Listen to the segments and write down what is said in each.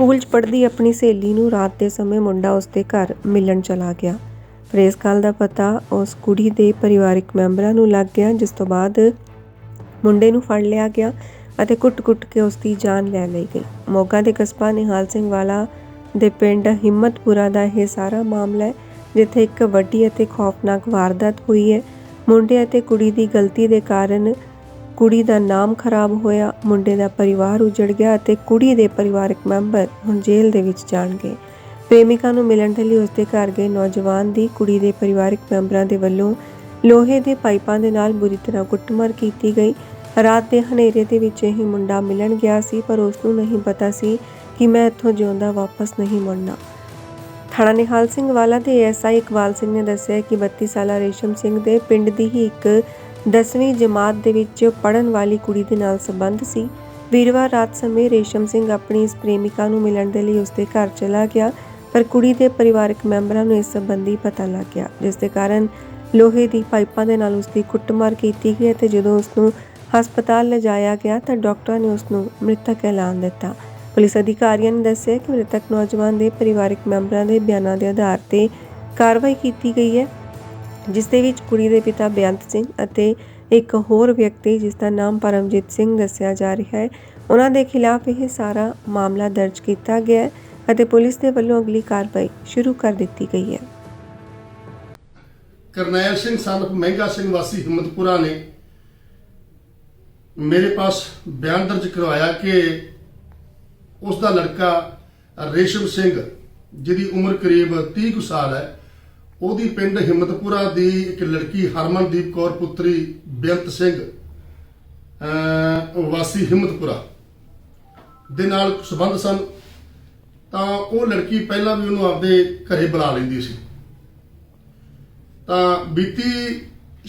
School 'ਚ ਪੜ੍ਹਦੀ ਆਪਣੀ ਸਹੇਲੀ ਨੂੰ ਰਾਤ ਦੇ ਸਮੇਂ ਮੁੰਡਾ ਉਸਦੇ ਘਰ ਮਿਲਣ ਚਲਾ ਗਿਆ। ਪਰ ਇਸ ਗੱਲ ਦਾ ਪਤਾ ਉਸ ਕੁੜੀ ਦੇ ਪਰਿਵਾਰਕ ਮੈਂਬਰਾਂ ਨੂੰ ਲੱਗ ਗਿਆ, ਜਿਸ ਤੋਂ ਬਾਅਦ ਮੁੰਡੇ ਨੂੰ ਫੜ ਲਿਆ ਗਿਆ ਅਤੇ ਕੁੱਟ-ਕੁੱਟ ਕੇ ਉਸ ਦੀ ਜਾਨ ਲੈ ਲਈ ਗਈ। ਮੋਗਾ ਦੇ ਕਸਬਾ ਨਿਹਾਲ ਸਿੰਘ ਵਾਲਾ ਦੇ ਪਿੰਡ ਹਿੰਮਤਪੁਰਾ ਦਾ ਇਹ ਸਾਰਾ ਮਾਮਲਾ ਹੈ, ਜਿੱਥੇ ਇੱਕ ਵੱਡੀ ਅਤੇ ਖੌਫਨਾਕ ਵਾਰਦਾਤ ਹੋਈ ਹੈ। ਮੁੰਡੇ ਅਤੇ ਕੁੜੀ ਦੀ ਗਲਤੀ ਦੇ ਕਾਰਨ ਕੁੜੀ ਦਾ ਨਾਮ ਖਰਾਬ ਹੋਇਆ, ਮੁੰਡੇ ਦਾ ਪਰਿਵਾਰ ਉਜੜ ਗਿਆ ਅਤੇ ਕੁੜੀ ਦੇ ਪਰਿਵਾਰਕ ਮੈਂਬਰ ਹੁਣ ਜੇਲ੍ਹ ਦੇ ਵਿੱਚ ਜਾਣਗੇ ਪ੍ਰੇਮਿਕਾ ਨੂੰ ਮਿਲਣ ਦੇ ਲਈ ਉਸਦੇ ਘਰ ਗਏ ਨੌਜਵਾਨ ਦੀ ਕੁੜੀ ਦੇ ਪਰਿਵਾਰਕ ਮੈਂਬਰਾਂ ਦੇ ਵੱਲੋਂ ਲੋਹੇ ਦੇ ਪਾਈਪਾਂ ਦੇ ਨਾਲ ਬੁਰੀ ਤਰ੍ਹਾਂ ਕੁੱਟਮਾਰ ਕੀਤੀ ਗਈ। ਰਾਤ ਦੇ ਹਨੇਰੇ ਦੇ ਵਿੱਚ ਇਹ ਮੁੰਡਾ ਮਿਲਣ ਗਿਆ ਸੀ, ਪਰ ਉਸ ਨੂੰ ਨਹੀਂ ਪਤਾ ਸੀ ਕਿ ਮੈਂ ਇੱਥੋਂ ਜਿਉਂਦਾ ਵਾਪਸ ਨਹੀਂ ਮੁੜਨਾ। ਥਾਣਾ ਨਿਹਾਲ ਸਿੰਘ ਵਾਲਾ ਦੇ ਐਸਆਈ ਇਕਬਾਲ ਸਿੰਘ ਨੇ ਦੱਸਿਆ ਕਿ 32 ਸਾਲਾ ਰੇਸ਼ਮ ਸਿੰਘ ਦੇ ਪਿੰਡ ਦੀ ਹੀ ਇੱਕ 10ਵੀਂ ਜਮਾਤ ਦੇ ਵਿੱਚ ਪੜਨ ਵਾਲੀ ਕੁੜੀ ਦੇ ਨਾਲ ਸੰਬੰਧ ਸੀ। ਵੀਰਵਾਰ ਰਾਤ ਸਮੇਂ ਰੇਸ਼ਮ ਸਿੰਘ ਆਪਣੀ ਇਸ ਪ੍ਰੇਮਿਕਾ ਨੂੰ ਮਿਲਣ ਦੇ ਲਈ ਉਸਦੇ ਘਰ ਚਲਾ ਗਿਆ, ਪਰ ਕੁੜੀ ਦੇ ਪਰਿਵਾਰਕ ਮੈਂਬਰਾਂ ਨੂੰ ਇਸ ਸੰਬੰਧੀ ਪਤਾ ਲੱਗ ਗਿਆ, ਜਿਸ ਦੇ ਕਾਰਨ ਲੋਹੇ ਦੀ ਪਾਈਪਾਂ ਦੇ ਨਾਲ ਉਸਦੀ ਕੁੱਟਮਾਰ ਕੀਤੀ ਗਈ ਅਤੇ ਜਦੋਂ ਉਸ ਨੂੰ ਹਸਪਤਾਲ ਲਿਜਾਇਆ ਗਿਆ ਤਾਂ ਡਾਕਟਰਾਂ ਨੇ ਉਸ ਨੂੰ ਮ੍ਰਿਤਕ ਐਲਾਨ ਦਿੱਤਾ। ਪੁਲਿਸ ਅਧਿਕਾਰੀਆਂ ਨੇ ਦੱਸਿਆ ਕਿ ਮ੍ਰਿਤਕ ਨੌਜਵਾਨ ਦੇ ਪਰਿਵਾਰਕ ਮੈਂਬਰਾਂ ਦੇ ਬਿਆਨਾਂ ਦੇ ਆਧਾਰ ਤੇ ਕਾਰਵਾਈ ਕੀਤੀ ਗਈ ਹੈ। ਜਿਸ ਦੇ ਵਿੱਚ ਕੁੜੀ ਦੇ ਪਿਤਾ ਬੇਅੰਤ ਸਿੰਘ ਅਤੇ ਇੱਕ ਹੋਰ ਵਿਅਕਤੀ ਜਿਸ ਦਾ ਨਾਮ ਪਰਮਜੀਤ ਸਿੰਘ ਦੱਸਿਆ ਜਾ ਰਿਹਾ ਹੈ। ਉਹਨਾਂ ਦੇ ਖਿਲਾਫ ਇਹ ਸਾਰਾ ਮਾਮਲਾ ਦਰਜ ਕੀਤਾ ਗਿਆ ਹੈ ਅਤੇ ਪੁਲਿਸ ਦੇ ਵੱਲੋਂ ਅਗਲੀ ਕਾਰਵਾਈ ਸ਼ੁਰੂ ਕਰ ਦਿੱਤੀ ਗਈ ਹੈ। ਕਰਨੈਲ ਸਿੰਘ ਸਨਫ ਮਹਿੰਗਾ ਸਿੰਘ ਵਾਸੀ ਹਿੰਮਤਪੁਰਾ ਨੇ ਮੇਰੇ ਪਾਸ ਬਿਆਨ ਦਰਜ ਕਰਵਾਇਆ ਕਿ ਉਸ ਦਾ ਲੜਕਾ ਰੇਸ਼ਮ ਸਿੰਘ, ਜਿਹਦੀ ਉਮਰ ਕਰੀਬ 30 ਸਾਲ ਹੈ ਉਹਦੀ ਪਿੰਡ ਹਿੰਮਤਪੁਰਾ ਦੀ ਇੱਕ ਲੜਕੀ ਹਰਮਨਦੀਪ ਕੌਰ ਪੁੱਤਰੀ ਬੇਅੰਤ ਸਿੰਘ ਵਾਸੀ ਹਿੰਮਤਪੁਰਾ ਦੇ ਨਾਲ ਸੰਬੰਧ ਸਨ, ਤਾਂ ਉਹ ਲੜਕੀ ਪਹਿਲਾਂ ਵੀ ਉਹਨੂੰ ਆਪਦੇ ਘਰੇ ਬੁਲਾ ਲੈਂਦੀ ਸੀ। ਤਾਂ ਬੀਤੀ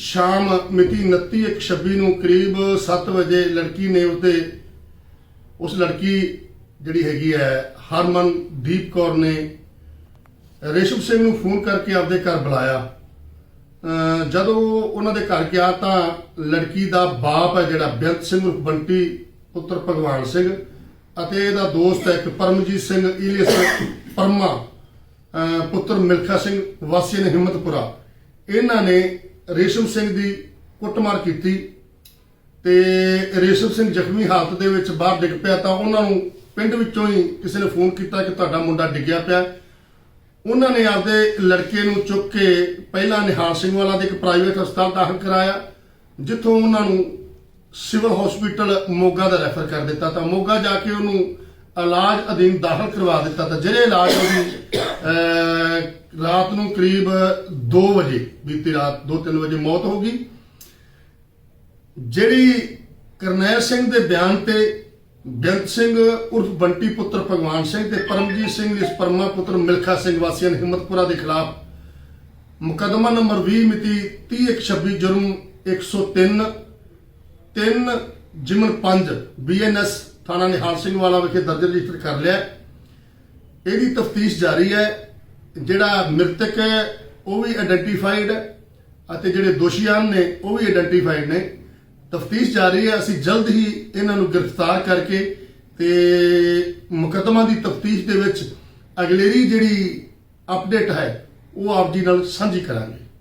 ਸ਼ਾਮ ਮਿਤੀ 29/1/26 ਨੂੰ ਕਰੀਬ 7 ਵਜੇ ਲੜਕੀ ਨੇ ਉਸਦੇ ਉਸ ਲੜਕੀ ਜਿਹੜੀ ਹੈਗੀ ਹੈ, ਹਰਮਨਦੀਪ ਕੌਰ ਨੇ ਰੇਸ਼ਮ ਸਿੰਘ ਨੂੰ ਫੋਨ ਕਰਕੇ ਆਪਦੇ ਘਰ ਬੁਲਾਇਆ। ਅਹ ਜਦੋਂ ਉਹਨਾਂ ਦੇ ਘਰ ਗਿਆ ਤਾਂ ਲੜਕੀ ਦਾ ਬਾਪ ਹੈ ਜਿਹੜਾ ਬੇਅੰਤ ਸਿੰਘ ਬੰਟੀ, ਪੁੱਤਰ ਭਗਵਾਨ ਸਿੰਘ ਅਤੇ ਇਹਦਾ ਦੋਸਤ ਹੈ ਇੱਕ ਪਰਮਜੀਤ ਸਿੰਘ ਇਲੀਅਸ ਪਰਮਾ, ਅਹ ਪੁੱਤਰ ਮਿਲਖਾ ਸਿੰਘ, ਵਾਸੀ ਨੇ ਹਿੰਮਤਪੁਰਾ। ਇਹਨਾਂ ਨੇ ਰੇਸ਼ਮ ਸਿੰਘ ਦੀ ਕੁੱਟਮਾਰ ਕੀਤੀ ਤੇ ਰੇਸ਼ਮ ਸਿੰਘ ਜ਼ਖਮੀ ਹਾਲਤ ਦੇ ਵਿੱਚ ਬਾਹਰ ਡਿੱਗ ਪਿਆ ਤਾਂ ਉਹਨਾਂ ਨੂੰ ਪਿੰਡ ਵਿੱਚੋਂ ਹੀ ਕਿਸੇ ਨੇ ਫੋਨ ਕੀਤਾ ਕਿ ਤੁਹਾਡਾ ਮੁੰਡਾ ਡਿੱਗਿਆ ਪਿਆ। ਉਹਨਾਂ ਨੇ ਆਪਦੇ ਲੜਕੇ ਨੂੰ ਚੁੱਕ ਕੇ ਪਹਿਲਾਂ ਨਿਹਾਲ ਸਿੰਘ ਵਾਲਾ ਦੇ ਇੱਕ ਪ੍ਰਾਈਵੇਟ ਹਸਪਤਾਲ ਦਾਖਲ ਕਰਾਇਆ ਜਿੱਥੋਂ ਉਹਨਾਂ ਨੂੰ ਸਿਵਲ ਹਸਪੀਟਲ ਮੋਗਾ ਦਾ ਰੈਫਰ ਕਰ ਦਿੱਤਾ ਤਾਂ ਮੋਗਾ ਜਾ ਕੇ ਉਹਨੂੰ ਇਲਾਜ ਅਧੀਨ ਦਾਖਲ ਕਰਵਾ ਦਿੱਤਾ ਤਾਂ ਜਿਹੜੇ ਇਲਾਜ ਉਹਦੀ ਅਹ, ਰਾਤ ਨੂੰ ਕਰੀਬ 2 ਵਜੇ ਬੀਤੀ ਰਾਤ 2-3 ਵਜੇ ਮੌਤ ਹੋ ਗਈ। ਜਿਹੜੀ ਕਰਨੈਲ ਸਿੰਘ ਦੇ ਬਿਆਨ ਤੇ ਬੇਅੰਤ ਸਿੰਘ ਉਰਫ ਬੰਟੀ ਪੁੱਤਰ ਭਗਵਾਨ ਸਿੰਘ ਤੇ ਪਰਮਜੀਤ ਸਿੰਘ ਇਸ ਪਰਮਾ ਪੁੱਤਰ ਮਿਲਖਾ ਸਿੰਘ ਵਾਸੀਆਂ ਨੇ ਹਿੰਮਤਪੁਰਾ ਦੇ ਖਿਲਾਫ ਮੁਕੱਦਮਾ ਨੰਬਰ 20 ਮਿਤੀ 3126 ਜੁਰਮ 103 3 ਜਿਮਨ 5 ਬੀਐਨਐਸ ਥਾਣਾ ਨਿਹਾਲ ਸਿੰਘ ਵਾਲਾ ਵਿਖੇ ਦਰਜ ਰਜਿਸਟਰ ਕਰ ਲਿਆ। ਇਹਦੀ ਤਫਤੀਸ਼ ਜਾਰੀ ਹੈ। ਜਿਹੜਾ ਮ੍ਰਿਤਕ ਹੈ, ਉਹ ਵੀ ਆਇਡੈਂਟੀਫਾਈਡ ਹੈ ਅਤੇ ਜਿਹੜੇ ਦੋਸ਼ੀਆਂ ਨੇ, ਉਹ ਵੀ ਆਇਡੈਂਟੀਫਾਈਡ ਨੇ। ਤਫਤੀਸ਼ ਜਾਰੀ ਹੈ, ਅਸੀਂ ਜਲਦ ਹੀ ਇਹਨਾਂ ਨੂੰ ਗ੍ਰਿਫਤਾਰ ਕਰਕੇ ਤੇ ਮੁਕੱਦਮਾ ਦੀ ਤਫਤੀਸ਼ ਦੇ ਵਿੱਚ ਅਗਲੇਰੀ ਜਿਹੜੀ ਅਪਡੇਟ ਹੈ, ਉਹ ਆਪ ਜੀ ਨਾਲ ਸਾਂਝੀ ਕਰਾਂਗੇ।